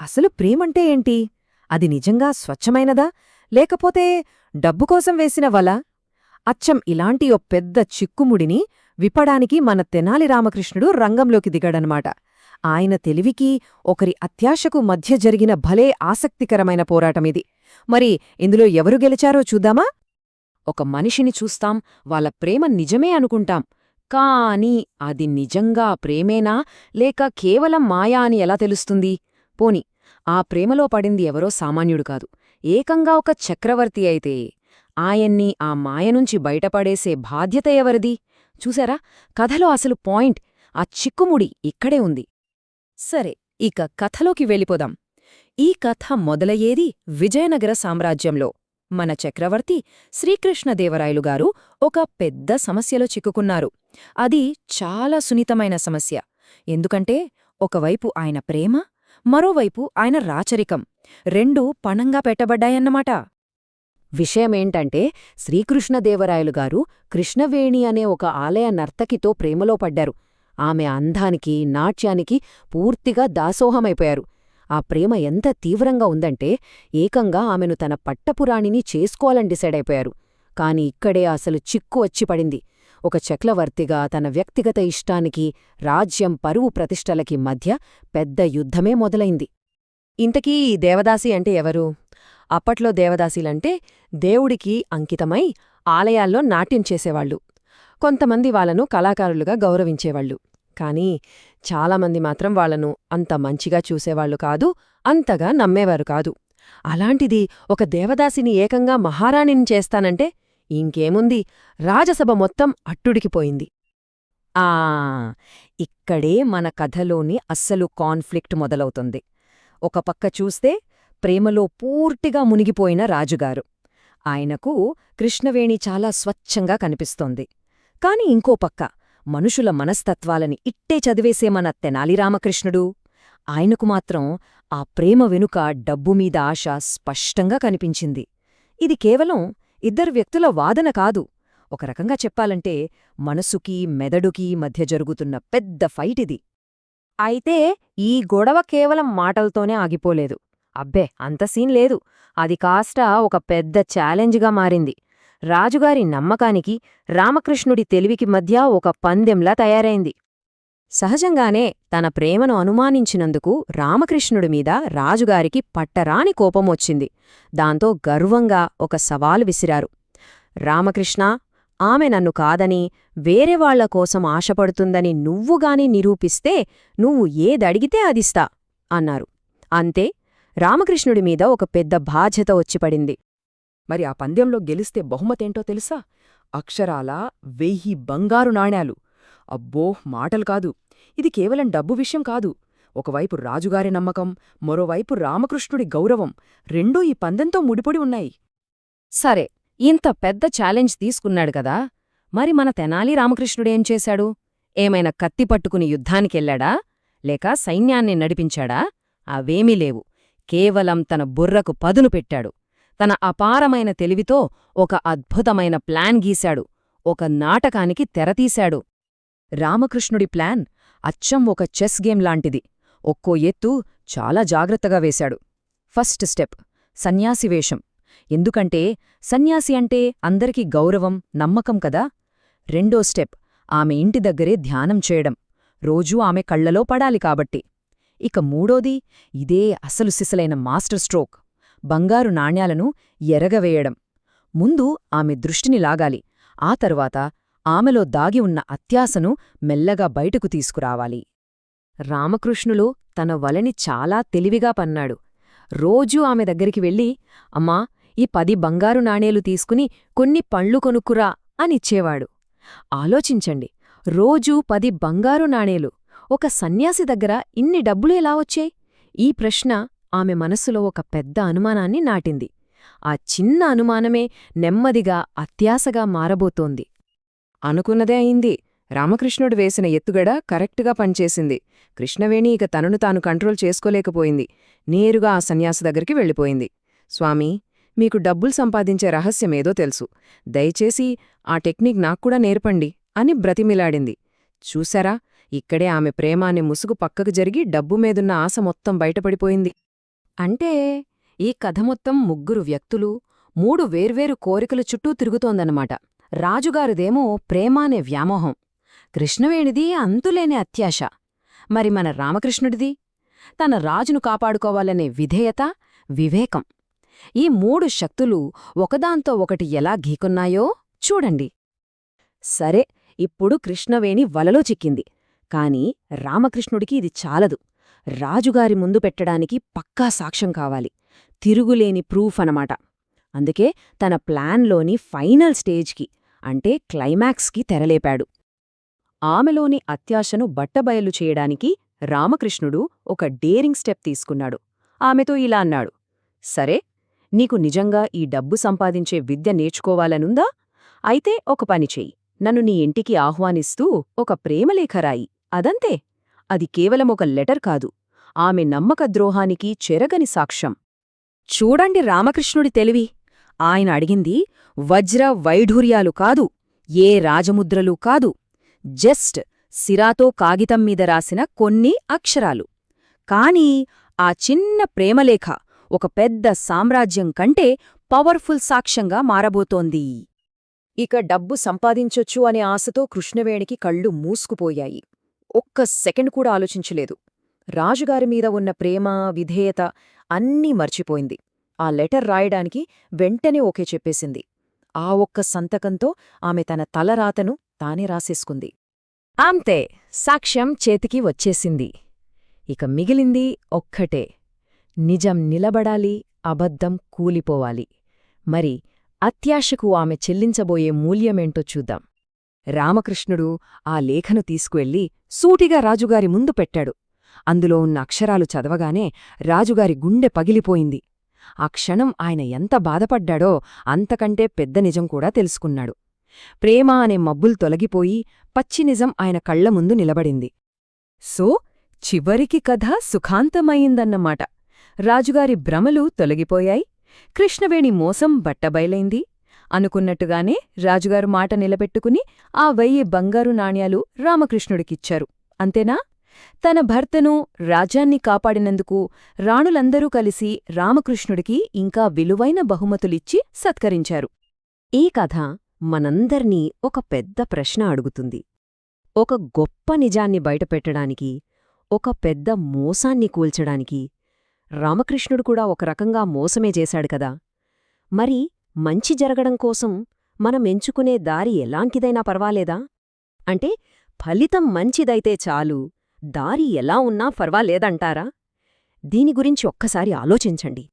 అసలు ప్రేమంటే ఏంటి? అది నిజంగా స్వచ్ఛమైనదా? లేకపోతే డబ్బు కోసం వేసిన వల? అచ్చం ఇలాంటి ఓ పెద్ద చిక్కుముడిని విప్పడానికి మన తెనాలి రామకృష్ణుడు రంగంలోకి దిగాడనమాట. ఆయన తెలివికి ఒకరి అత్యాశకు మధ్య జరిగిన భలే ఆసక్తికరమైన పోరాటమిది. మరి ఇందులో ఎవరు గెలిచారో చూద్దామా? ఒక మనిషిని చూస్తాం వాళ్ళ ప్రేమ నిజమే అనుకుంటాం. కానీ అది నిజంగా ప్రేమేనా? లేక కేవలం మాయా అని ఎలా తెలుస్తుంది? పోని ఆ ప్రేమలో పడింది ఎవరో సామాన్యుడు కాదు. ఏకంగా ఒక చక్రవర్తి అయితే ఆయన్ని ఆ మాయనుంచి బయటపడేసే బాధ్యత ఎవరిది? చూసారా కథలో అసలు పాయింట్ ఆ చిక్కుముడి ఇక్కడే ఉంది. సరే ఇక కథలోకి వెళ్ళిపోదాం. ఈ కథ మొదలయ్యేది విజయనగర సామ్రాజ్యంలో. మన చక్రవర్తి శ్రీకృష్ణదేవరాయలు గారు ఒక పెద్ద సమస్యలో చిక్కుకున్నారు. అది చాలా సున్నితమైన సమస్య. ఎందుకంటే ఒకవైపు ఆయన ప్రేమ మరోవైపు ఆయన రాచరికం. రెండూ పణంగా పెట్టబడ్డాయన్నమాట. విషయమేంటంటే శ్రీకృష్ణదేవరాయలు గారు కృష్ణవేణి అనే ఒక ఆలయ నర్తకితో ప్రేమలో పడ్డారు. ఆమె అందానికి నాట్యానికి పూర్తిగా దాసోహమైపోయారు. ఆ ప్రేమ ఎంత తీవ్రంగా ఉందంటే ఏకంగా ఆమెను తన పట్టపురాణిని చేసుకోవాలని డిసైడైపోయారు కాని ఇక్కడే అసలు చిక్కు వచ్చి పడింది. ఒక చక్రవర్తిగా తన వ్యక్తిగత ఇష్టానికి రాజ్యం పరువు ప్రతిష్టలకి మధ్య పెద్ద యుద్ధమే మొదలైంది. ఇంతకీ ఈ దేవదాసి అంటే ఎవరు? అప్పట్లో దేవదాసీలంటే దేవుడికి అంకితమై ఆలయాల్లో నాట్యం చేసేవాళ్ళు కొంతమంది వాళ్ళను కళాకారులుగా గౌరవించేవాళ్ళు కాని చాలామంది మాత్రం వాళ్ళను అంత మంచిగా చూసేవాళ్ళు కాదు అంతగా నమ్మేవారు కాదు. అలాంటిది ఒక దేవదాసిని ఏకంగా మహారాణిని చేస్తానంటే ఇంకేముంది? రాజసభ మొత్తం అట్టుడికిపోయింది. ఆ ఇక్కడే మన కథలోని అస్సలు కాన్ఫ్లిక్ట్ మొదలవుతుంది. ఒక పక్క చూస్తే ప్రేమలో పూర్తిగా మునిగిపోయిన రాజుగారు. ఆయనకు కృష్ణవేణి చాలా స్వచ్ఛంగా కనిపిస్తోంది. కాని ఇంకో పక్క మనుషుల మనస్తత్వాలని ఇట్టే చదివేసే మన తెనాలి రామకృష్ణుడు. ఆయనకు మాత్రం ఆ ప్రేమ వెనుక డబ్బుమీద ఆశ స్పష్టంగా కనిపించింది. ఇది కేవలం ఇద్దరు వ్యక్తుల వాదన కాదు. ఒక రకంగా చెప్పాలంటే మనసుకీ మెదడుకీ మధ్య జరుగుతున్న పెద్ద ఫైట్ ఇది. అయితే ఈ గొడవ కేవలం మాటలతోనే ఆగిపోలేదు. అబ్బే అంత సీన్ లేదు. అది కాస్త ఒక పెద్ద ఛాలెంజ్గా మారింది. రాజుగారి నమ్మకానికి రామకృష్ణుడి తెలివికి మధ్య ఒక పందెంలా తయారైంది. సహజంగానే తన ప్రేమను అనుమానించినందుకు రామకృష్ణుడి మీద రాజుగారికి పట్టరాని కోపమొచ్చింది దాంతో గర్వంగా ఒక సవాలు విసిరారు. రామకృష్ణ ఆమె నన్ను కాదని వేరేవాళ్ళ కోసం ఆశపడుతుందని నువ్వుగాని నిరూపిస్తే నువ్వు ఏదడిగితే అదిస్తా అన్నారు. అంతే రామకృష్ణుడి మీద ఒక పెద్ద బాధ్యత వచ్చిపడింది. మరి ఆ పందెంలో గెలిస్తే బహుమతేంటో తెలుసా? అక్షరాలా వెయ్యి బంగారు నాణ్యాలు. అబ్బో మాటలు కాదు. ఇది కేవలం డబ్బు విషయం కాదు. ఒకవైపు రాజుగారి నమ్మకం మరోవైపు రామకృష్ణుడి గౌరవం. రెండూ ఈ పందెంతో ముడిపడి ఉన్నాయి. సరే ఇంత పెద్ద ఛాలెంజ్ తీసుకున్నాడు కదా. మరి మన తెనాలి రామకృష్ణుడేం చేశాడు? ఏమైనా కత్తి పట్టుకుని యుద్ధానికెళ్ళాడా? లేక సైన్యాన్ని నడిపించాడా? అవేమీ లేవు. కేవలం తన బుర్రకు పదును పెట్టాడు. తన అపారమైన తెలివితో ఒక అద్భుతమైన ప్లాన్ గీశాడు. ఒక నాటకానికి తెరతీశాడు రామకృష్ణుడి ప్లాన్ అచ్చం ఒక చెస్ గేమ్ లాంటిది. ఒక్కో ఎత్తు చాలా జాగ్రత్తగా వేశాడు. ఫస్ట్ స్టెప్ సన్యాసివేషం ఎందుకంటే సన్యాసి అంటే అందరికీ గౌరవం నమ్మకం కదా. రెండో స్టెప్ ఆమె ఇంటి దగ్గరే ధ్యానం చేయడం. రోజూ ఆమె కళ్ళలో పడాలి కాబట్టి. ఇక మూడోది ఇదే అసలు సిసలైన మాస్టర్ స్ట్రోక్. బంగారు నాణ్యాలను ఎరగవేయడం. ముందు ఆమె దృష్టిని లాగాలి. ఆ తరువాత ఆమెలో దాగి ఉన్న అత్యాశను మెల్లగా బయటకు తీసుకురావాలి. రామకృష్ణులు తన వలని చాలా తెలివిగా పన్నాడు. రోజూ ఆమె దగ్గరికి వెళ్ళి అమ్మా ఈ పది బంగారు నాణేలు తీసుకుని కొన్ని పండ్లు కొనుక్కురా అనిచ్చేవాడు ఆలోచించండి రోజూ పది బంగారు నాణేలు. ఒక సన్యాసి దగ్గర ఇన్ని డబ్బులు ఎలా వచ్చాయి? ఈ ప్రశ్న ఆమె మనస్సులో ఒక పెద్ద అనుమానాన్ని నాటింది. ఆ చిన్న అనుమానమే నెమ్మదిగా అత్యాశగా మారబోతోంది. అనుకున్నదే అయింది. రామకృష్ణుడు వేసిన ఎత్తుగడ కరెక్టుగా పనిచేసింది. కృష్ణవేణి ఇక తనను తాను కంట్రోల్ చేసుకోలేకపోయింది. నేరుగా ఆ సన్యాసి దగ్గరికి వెళ్ళిపోయింది. స్వామీ మీకు డబ్బులు సంపాదించే రహస్యమేదో తెలుసు. దయచేసి ఆ టెక్నిక్ నాక్కూడా నేర్పండి అని బ్రతిమిలాడింది. చూశారా? ఇక్కడే ఆమె ప్రేమాని ముసుగు పక్కకు జరిగి డబ్బు మీదున్న ఆశ మొత్తం బయటపడిపోయింది. అంటే ఈ కథ మొత్తం ముగ్గురు వ్యక్తులు మూడు వేర్వేరు కోరికల చుట్టూ తిరుగుతోందన్నమాట. రాజుగారిదేమో ప్రేమ అనే వ్యామోహం. కృష్ణవేణిది అంతులేని అత్యాశ. మరి మన రామకృష్ణుడిది? తన రాజును కాపాడుకోవాలనే విధేయత వివేకం. ఈ మూడు శక్తులు ఒకదాంతో ఒకటి ఎలా గీకున్నాయో చూడండి. సరే ఇప్పుడు కృష్ణవేణి వలలో చిక్కింది. కాని రామకృష్ణుడికి ఇది చాలదు. రాజుగారి ముందు పెట్టడానికి పక్కా సాక్ష్యం కావాలి. తిరుగులేని ప్రూఫ్ అనమాట. అందుకే తన ప్లాన్లోని ఫైనల్ స్టేజ్కి అంటే క్లైమాక్స్కి తెరలేపాడు. ఆమెలోని అత్యాశను బట్టబయలు చేయడానికి రామకృష్ణుడు ఒక డేరింగ్ స్టెప్ తీసుకున్నాడు. ఆమెతో ఇలా అన్నాడు సరే నీకు నిజంగా ఈ డబ్బు సంపాదించే విద్య నేర్చుకోవాలనుందా? అయితే ఒక పని చెయ్యి. నన్ను నీ ఇంటికి ఆహ్వానిస్తూ ఒక ప్రేమలేఖ రాయి. అదంతే. అది కేవలం ఒక లెటర్ కాదు. ఆమె నమ్మకద్రోహానికి చెరగని సాక్ష్యం. చూడండి రామకృష్ణుడి తెలివి. ఆయన అడిగింది వజ్ర వైఢూర్యాలు కాదు ఏ రాజముద్రలు కాదు జస్ట్ సిరాతో కాగితం మీద రాసిన కొన్ని అక్షరాలు. కాని ఆ చిన్న ప్రేమలేఖ ఒక పెద్ద సామ్రాజ్యం కంటే పవర్ఫుల్ సాక్ష్యంగా మారబోతోంది. ఇక డబ్బు సంపాదించొచ్చు అనే ఆశతో కృష్ణవేణికి కళ్ళు మూసుకుపోయాయి. ఒక్క సెకండ్ కూడా ఆలోచించలేదు. రాజుగారి మీద ఉన్న ప్రేమ విధేయత అన్నీ మర్చిపోయింది. ఆ లెటర్ రాయడానికి వెంటనే ఓకే చెప్పేసింది. ఆ ఒక్క సంతకంతో ఆమె తన తలరాతను తానే రాసేసుకుంది. అంతే సాక్ష్యం చేతికి వచ్చేసింది. ఇక మిగిలింది ఒక్కటే. నిజం నిలబడాలి అబద్ధం కూలిపోవాలి. మరి అత్యాశకు ఆమె చెల్లించబోయే మూల్యమేంటో చూద్దాం. రామకృష్ణుడు ఆ లేఖను తీసుకువెళ్ళి సూటిగా రాజుగారి ముందు పెట్టాడు. అందులో ఉన్న అక్షరాలు చదవగానే రాజుగారి గుండె పగిలిపోయింది. ఆ క్షణం ఆయన ఎంత బాధపడ్డాడో అంతకంటే పెద్ద నిజం కూడా తెలుసుకున్నాడు. ప్రేమ అనే మబ్బులు తొలగిపోయి పచ్చి నిజం ఆయన కళ్ళ ముందు నిలబడింది. సో చివరికి కథ సుఖాంతమయ్యిందన్నమాట. రాజుగారి భ్రమలు తొలగిపోయాయి. కృష్ణవేణి మోసం బట్టబయలైంది. అనుకున్నట్టుగానే రాజుగారు మాట నిలబెట్టుకుని ఆ వెయ్యి బంగారు నాణ్యాలు రామకృష్ణుడికిచ్చారు. అంతేనా? తన భర్తను రాజ్యాన్ని కాపాడినందుకు రాణులందరూ కలిసి రామకృష్ణుడికి ఇంకా విలువైన బహుమతులిచ్చి సత్కరించారు. ఈ కథ మనందర్నీ ఒక పెద్ద ప్రశ్న అడుగుతుంది. ఒక గొప్ప నిజాన్ని బయటపెట్టడానికి ఒక పెద్ద మోసాన్ని కూల్చడానికి రామకృష్ణుడు కూడా ఒక రకంగా మోసమే చేశాడు కదా. మరి మంచి జరగడం కోసం మనం ఎంచుకునే దారి ఎలాంటిదైనా పర్వాలేదా? అంటే ఫలితం మంచిదైతే చాలు దారి ఎలా ఉన్నా ఫర్వాలేదంటారా? దీని గురించి ఒక్కసారి ఆలోచించండి.